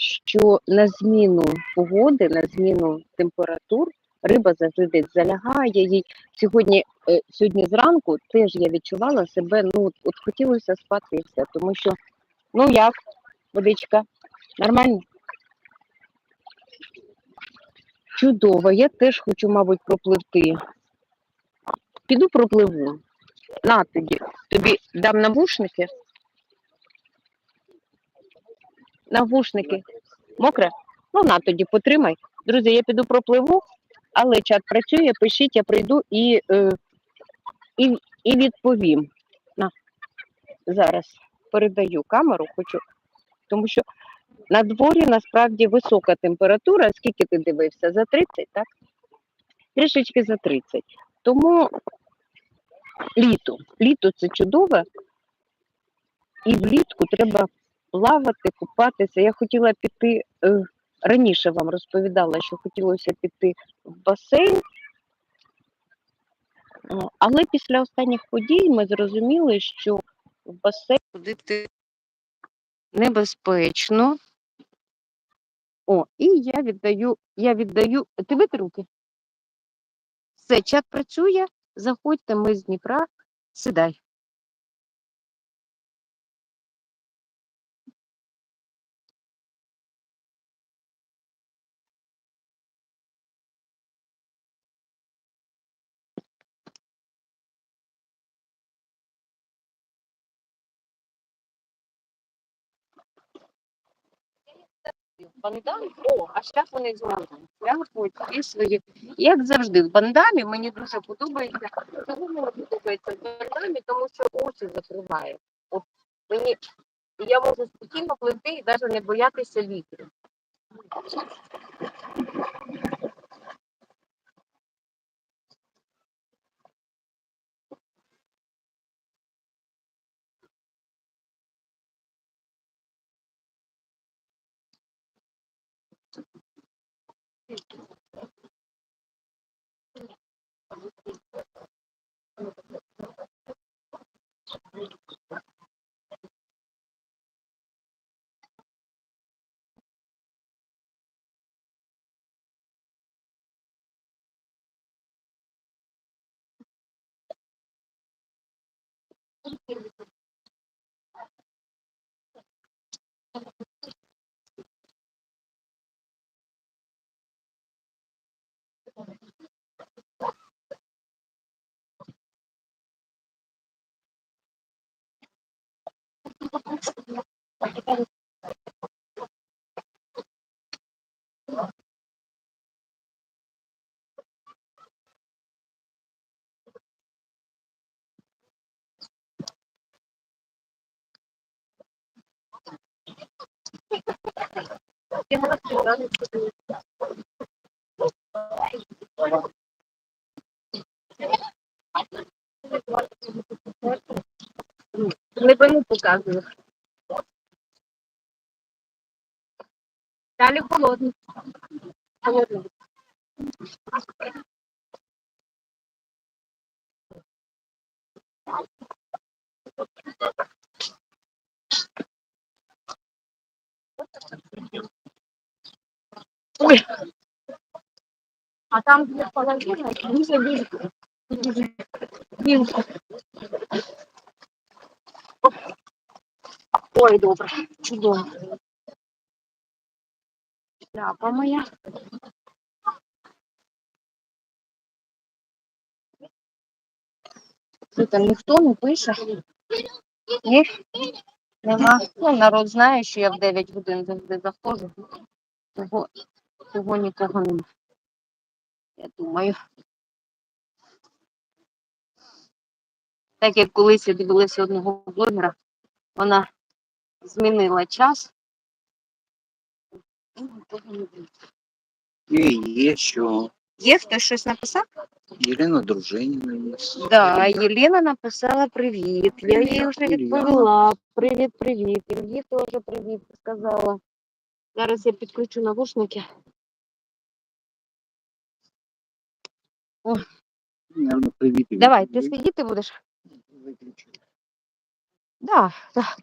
що на зміну погоди, на зміну температур риба завжди залягає. Їй сьогодні, е, сьогодні зранку теж я відчувала себе, ну от хотілося спати і все, тому що ну як, водичка, нормально? Чудово, я теж хочу, мабуть, пропливти. Піду пропливу. На тоді. Тобі дам навушники. Навушники. Мокре? Ну, на тоді потримай. Друзі, я піду пропливу, але чат працює, пишіть, я прийду і, е, і, і відповім. На. Зараз передаю камеру, хочу, тому що на дворі насправді висока температура. Скільки ти дивився? За 30, так? Трішечки за 30. Тому літо. Літо це чудове. І влітку треба плавати, купатися. Я хотіла піти е, раніше вам розповідала, що хотілося піти в басейн. Але після останніх подій ми зрозуміли, що в басейн ходити небезпечно. О, і я віддаю, я віддаю. Ти витер руки? Все, чат працює. Заходьте, ми з Дніпра, сідай. Бандам, о, а зараз вони знову ляпуть і свої. Як завжди, в бандамі мені дуже подобається. Чому мені подобається в бандамі, тому що очі закриває. От мені я можу спокійно плити і навіть не боятися вітру. Не пойму показую. Далі холодний. Холодний. Ой. А там где ниже вилка. Вилка. Ой, добре, чудово. Ляпа моя. Там ніхто не пише? Ні? Нема. Ну, народ знає, що я в 9 годин завжди заходжу. Того нікого нема. Я думаю. Так як колись я дивилася одного блогера, вона змінила час. І нікого не було. І є що Є хтось щось написав? Єлена Дружиніна є. Да, Єлена написала привіт. Я їй вже відповіла. Привіт, привіт. Ільї теж привіт сказала. Зараз я підключу навушники. Наверно, привіт. і Давай, ти відповідь. ти будеш? Виключу. Да, да.